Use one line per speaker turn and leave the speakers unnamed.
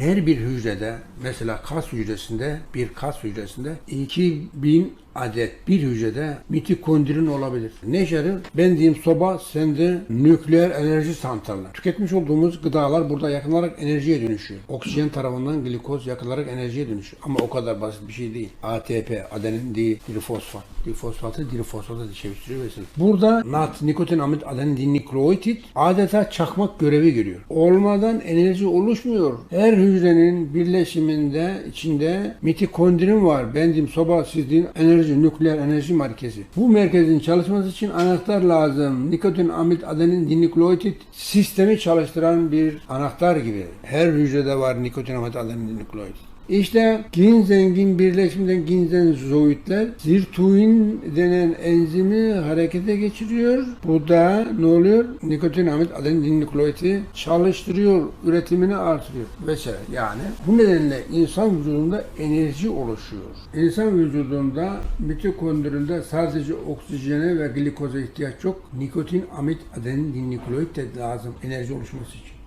Her bir hücrede mesela kas hücresinde bir kas hücresinde 2000 adet bir hücrede mitokondrin olabilir. Ne işe yarar? Ben diyeyim soba, sende nükleer enerji santrali. Tüketmiş olduğumuz gıdalar burada yakılarak enerjiye dönüşüyor. Oksijen tarafından glikoz yakılarak enerjiye dönüşüyor. Ama o kadar basit bir şey değil. ATP, adenin difosfat. Difosfatı difosfata çeviriyor vesaire. Burada NAT, nikotin, amid, adenin dinükleotit adeta çakmak görevi görüyor. Olmadan enerji oluşmuyor. Her hücrenin birleşiminde içinde mitokondrin var. Ben diyeyim soba, siz deyin enerji, nükleer enerji merkezi. Bu merkezin çalışması için anahtar lazım. Nikotin, amid, adenin dinükleotit sistemi çalıştıran bir anahtar gibi. Her hücrede var nikotin, amid, adenin dinükleotit. İşte ginzengin birleşiminden ginzenzoidler sirtuin denen enzimi harekete geçiriyor. Bu da ne oluyor? Nikotin, amid, adenin dinükleoiti çalıştırıyor, üretimini artırıyor vesaire. Yani bu nedenle insan vücudunda enerji oluşuyor. İnsan vücudunda mitokondrinde sadece oksijene ve glikoza ihtiyaç yok. Nikotin, amid, adenin dinükleoit de lazım enerji oluşması için.